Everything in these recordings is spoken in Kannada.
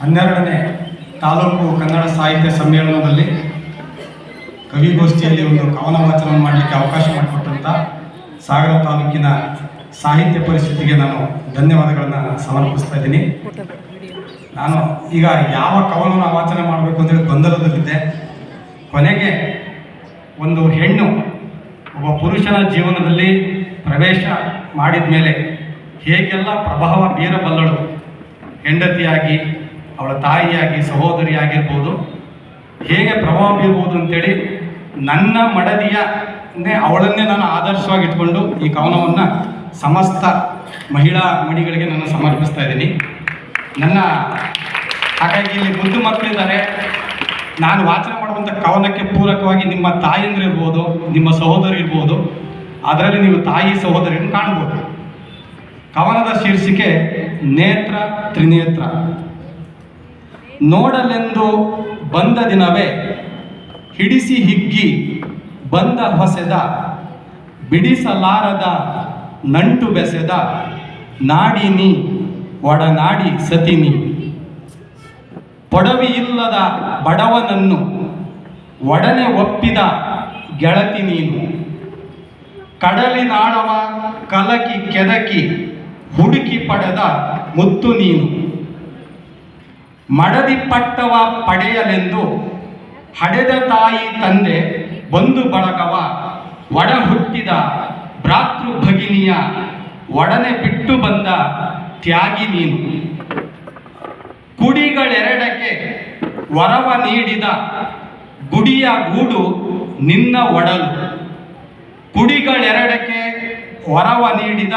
ಹನ್ನೆರಡನೇ ತಾಲೂಕು ಕನ್ನಡ ಸಾಹಿತ್ಯ ಸಮ್ಮೇಳನದಲ್ಲಿ ಕವಿಗೋಷ್ಠಿಯಲ್ಲಿ ಒಂದು ಕವನ ವಾಚನ ಮಾಡಲಿಕ್ಕೆ ಅವಕಾಶ ಮಾಡಿಕೊಟ್ಟಂತ ಸಾಗರ ತಾಲೂಕಿನ ಸಾಹಿತ್ಯ ಪರಿಸ್ಥಿತಿಗೆ ನಾನು ಧನ್ಯವಾದಗಳನ್ನು ಸಮರ್ಪಿಸ್ತಾ ಇದ್ದೀನಿ. ನಾನು ಈಗ ಯಾವ ಕವನವನ್ನು ವಾಚನ ಮಾಡಬೇಕು ಅಂತೇಳಿ ಗೊಂದಲದಲ್ಲಿದ್ದೆ. ಕೊನೆಗೆ ಒಂದು ಹೆಣ್ಣು ಒಬ್ಬ ಪುರುಷನ ಜೀವನದಲ್ಲಿ ಪ್ರವೇಶ ಮಾಡಿದ ಮೇಲೆ ಹೇಗೆಲ್ಲ ಪ್ರಭಾವ ಬೀರಬಲ್ಲಳು. ಹೆಂಡತಿಯಾಗಿ, ಅವಳ ತಾಯಿಯಾಗಿ, ಸಹೋದರಿಯಾಗಿರ್ಬೋದು. ಹೇಗೆ ಪ್ರಭಾವ ಬೀರ್ಬೋದು ಅಂತೇಳಿ ನನ್ನ ಮಡದಿಯ ಅಂದ್ರೆ ಅವಳನ್ನೇ ನಾನು ಆದರ್ಶವಾಗಿ ಇಟ್ಕೊಂಡು ಈ ಕವನವನ್ನು ಸಮಸ್ತ ಮಹಿಳಾ ಮಡಿಗಳಿಗೆ ನಾನು ಸಮರ್ಪಿಸ್ತಾ ಇದ್ದೀನಿ. ನನ್ನ ಹಾಗಾಗಿ ಇಲ್ಲಿ ಮುದ್ದು ಮಕ್ಕಳಿದ್ದಾರೆ. ನಾನು ವಾಚನ ಮಾಡುವಂಥ ಕವನಕ್ಕೆ ಪೂರಕವಾಗಿ ನಿಮ್ಮ ತಾಯಂದ್ರು ಇರ್ಬೋದು ನಿಮ್ಮ ಸಹೋದರಿ ಇರ್ಬೋದು ಅದರಲ್ಲಿ ನೀವು ತಾಯಿ, ಸಹೋದರಿಯನ್ನು ಕಾಣ್ಬೋದು ಕವನದ ಶೀರ್ಷಿಕೆ ನೇತ್ರ ತ್ರಿನೇತ್ರ. ನೋಡಲೆಂದು ಬಂದ ದಿನವೇ ಹಿಡಿಸಿ ಹಿಗ್ಗಿ ಬಂದ ಹೊಸೆದ, ಬಿಡಿಸಲಾರದ ನಂಟು ಬೆಸೆದ, ನಾಡಿನಿ, ಒಡನಾಡಿ ಸತಿನಿ. ಪೊಡವಿಯಿಲ್ಲದ ಬಡವನನ್ನು ಒಡನೆ ಒಪ್ಪಿದ ಗೆಳತಿ ನೀನು. ಕಡಲಿನಾಳವ ಕಲಕಿ ಕೆದಕಿ ಹುಡುಕಿ ಪಡೆದ ಮುತ್ತು ನೀನು. ಮಡದಿ ಪಟ್ಟವ ಪಡೆಯಲೆಂದು ಹಡೆದ ತಾಯಿ ತಂದೆ ಬಂಧು ಬಳಗವ ಒಡ ಹುಟ್ಟಿದ ಭ್ರಾತೃ ಭಗಿನಿಯ ಒಡನೆ ಬಿಟ್ಟು ಬಂದ ತ್ಯಾಗಿ ನೀನು. ಕುಡಿಗಳೆರಡಕ್ಕೆ ವರವ ನೀಡಿದ ಗುಡಿಯ ಗೂಡು ನಿನ್ನ ಒಡಲು. ಕುಡಿಗಳೆರಡಕ್ಕೆ ವರವ ನೀಡಿದ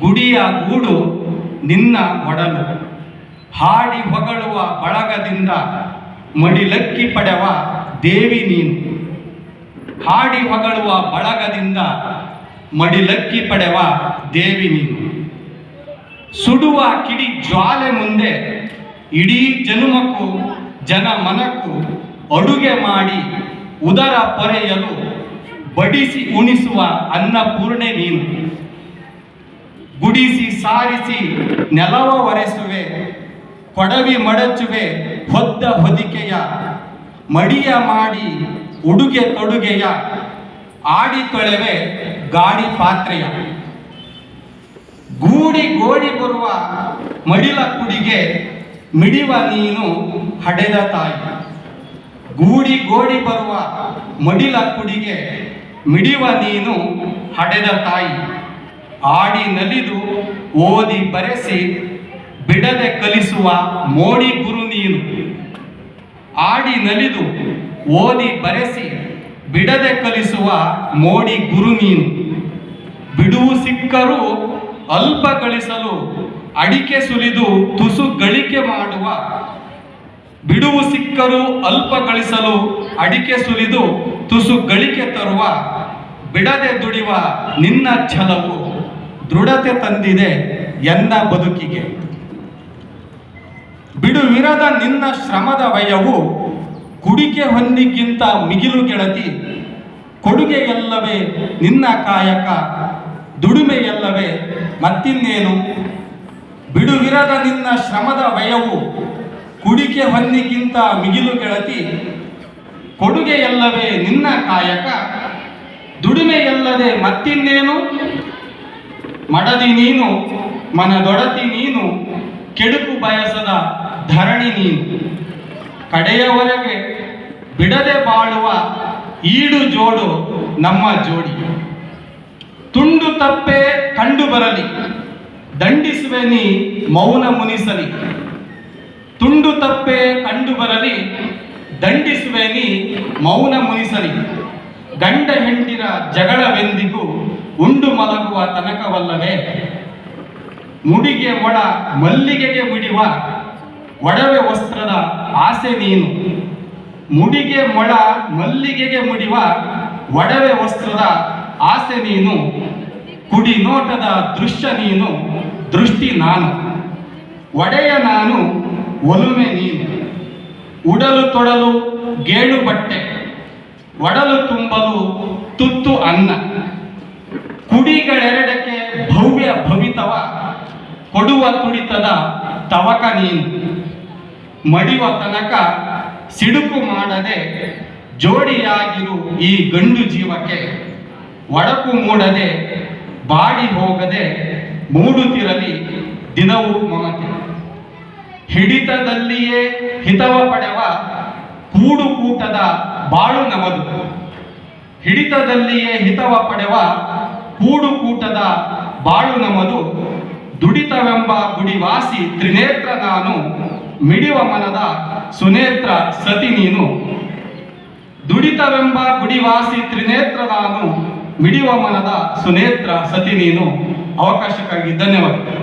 ಗುಡಿಯ ಗೂಡು ನಿನ್ನ ಒಡಲು. ಹಾಡಿ ಹೊಗಳುವ ಬಳಗದಿಂದ ಮಡಿಲಕ್ಕಿ ಪಡೆವ ದೇವಿ ನೀನು. ಹಾಡಿ ಹೊಗಳುವ ಬಳಗದಿಂದ ಮಡಿಲಕ್ಕಿ ಪಡೆವ ದೇವಿ ನೀನು. ಸುಡುವ ಕಿಡಿ ಜ್ವಾಲೆ ಮುಂದೆ ಇಡೀ ಜನುಮಕ್ಕೂ ಜನ ಮನಕ್ಕೂ ಅಡುಗೆ ಮಾಡಿ ಉದರ ಪೊರೆಯಲು ಬಡಿಸಿ ಉಣಿಸುವ ಅನ್ನಪೂರ್ಣೆ ನೀನು. ಗುಡಿಸಿ ಸಾರಿಸಿ ನೆಲವ ಒರೆಸುವೆ, ಕೊಡವಿ ಮಡಚುವೆ ಹೊದ್ದ ಹೊದಿಕೆಯ, ಮಡಿಯ ಮಾಡಿ ಉಡುಗೆ ತೊಡುಗೆಯ, ಆಡಿ ತೊಳೆವೆ ಗಾಡಿ ಪಾತ್ರೆಯ. ಗೂಡಿ ಗೋಡಿ ಬರುವ ಮಡಿಲ ಕುಡಿಗೆ ಮಿಡಿವ ನೀನು ಹಡೆದ ತಾಯಿ. ಗೂಡಿ ಗೋಡಿ ಬರುವ ಮಡಿಲ ಕುಡಿಗೆ ಮಿಡಿವ ನೀನು ಹಡೆದ ತಾಯಿ. ಆಡಿ ನಲಿದು ಓದಿ ಬರೆಸಿ ಬಿಡದೆ ಕಲಿಸುವ ಮೋಡಿ ಗುರು ನೀನು. ಆಡಿ ನಲಿದು ಓದಿ ಬರೆಸಿ ಬಿಡದೆ ಕಲಿಸುವ ಮೋಡಿ ಗುರು ನೀನು. ಬಿಡುವು ಸಿಕ್ಕರೂ ಅಲ್ಪ ಗಳಿಸಲು ಅಡಿಕೆ ಸುಲಿದು ತುಸು ಗಳಿಕೆ ಮಾಡುವ. ಬಿಡುವು ಸಿಕ್ಕರೂ ಅಲ್ಪ ಗಳಿಸಲು ಅಡಿಕೆ ಸುಲಿದು ತುಸು ಗಳಿಕೆ ತರುವ. ಬಿಡದೆ ದುಡಿವ ನಿನ್ನ ಛಲವು. ದೃಢತೆ ತಂದಿದೆ ಎನ್ನ ಬದುಕಿಗೆ. ಬಿಡುವಿರದ ನಿನ್ನ ಶ್ರಮದ ವಯವು ಕುಡಿಕೆ ಹೊಂದಿಗಿಂತ ಮಿಗಿಲು ಗೆಳತಿ ಕೊಡುಗೆಯಲ್ಲವೇ ನಿನ್ನ ಕಾಯಕ ದುಡಿಮೆಯಲ್ಲವೇ ಮತ್ತಿನ್ನೇನು? ಬಿಡುವಿರದ ನಿನ್ನ ಶ್ರಮದ ವಯವು ಕುಡಿಕೆ ಹೊನ್ನಿಗಿಂತ ಮಿಗಿಲು ಗೆಳತಿ ಕೊಡುಗೆಯಲ್ಲವೇ ನಿನ್ನ ಕಾಯಕ ದುಡಿಮೆಯಲ್ಲದೆ ಮತ್ತಿನ್ನೇನು? ಮಡದಿ ನೀನು ಮನದೊಡತಿ ನೀನು, ಕೆಡುಕು ಬಯಸದ ಧರಣಿ ನೀನು. ಕಡೆಯವರೆಗೆ ಬಿಡದೆ ಬಾಳುವ ಈಡು ಜೋಡು ನಮ್ಮ ಜೋಡಿ. ತುಂಡು ತಪ್ಪೆ ಕಂಡು ಬರಲಿ, ದಂಡಿಸುವೆ ನೀ ಮೌನ ಮುನಿಸಲಿ. ತುಂಡು ತಪ್ಪೆ ಕಂಡು ಬರಲಿ, ದಂಡಿಸುವೆ ನೀ ಮೌನ ಮುನಿಸಲಿ. ಗಂಡ ಹೆಂಡಿರ ಜಗಳವೆಂದಿಗೂ ಉಂಡು ಮಲಗುವ ತನಕವಲ್ಲವೇ ಮುಡಿಗೆ ಒಡ ಮಲ್ಲಿಗೆಗೆ ಮುಡಿವ ಒಡವೆ ವಸ್ತ್ರದ ಆಸೆ ನೀನು. ಮುಡಿಗೆ ಮೊಳ ಮಲ್ಲಿಗೆಗೆ ಮುಡಿವ ಒಡವೆ ವಸ್ತ್ರದ ಆಸೆ ನೀನು. ಕುಡಿ ನೋಟದ ದೃಶ್ಯ ನೀನು, ದೃಷ್ಟಿ ನಾನು. ಒಡೆಯ ನಾನು, ಒಲುಮೆ ನೀನು. ಉಡಲು ತೊಡಲು ಗೇಣು ಬಟ್ಟೆ, ಒಡಲು ತುಂಬಲು ತುತ್ತು ಅನ್ನ. ಕುಡಿಗಳೆರಡಕ್ಕೆ ಭವ್ಯ ಭವಿತವ, ಕೊಡುವ ತುಡಿತದ ತವಕ ನೀನು. ಮಡಿವ ತನಕ ಸಿಡುಕು ಮಾಡದೆ ಜೋಡಿಯಾಗಿರು ಈ ಗಂಡು ಜೀವಕ್ಕೆ. ಒಡಕು ಮೂಡದೆ ಬಾಡಿ ಹೋಗದೆ ಮೂಡುತ್ತಿರಲಿ ದಿನವೂ ಮಮತೆ. ಹಿಡಿತದಲ್ಲಿಯೇ ಹಿತವ ಪಡೆವ ಕೂಡು ಕೂಟದ ಬಾಳು ನಮದು. ಹಿಡಿತದಲ್ಲಿಯೇ ಹಿತವ ಪಡೆವ ಕೂಡು ಕೂಟದ ಬಾಳು ನಮದು. ದುಡಿತವೆಂಬ ಗುಡಿವಾಸಿ ತ್ರಿನೇತ್ರ ನಾನು. ಮಿಡಿವ ಮನದ ಸುನೇತ್ರ ಸತಿ ನೀನು. ದುಡಿತವೆಂಬ ಗುಡಿವಾಸಿ ತ್ರಿನೇತ್ರ ನಾನು. ಮಿಡಿವ ಮನದ ಸುನೇತ್ರ ಸತಿ ನೀನು. ಅವಕಾಶಕ್ಕಾಗಿ ಧನ್ಯವಾದ.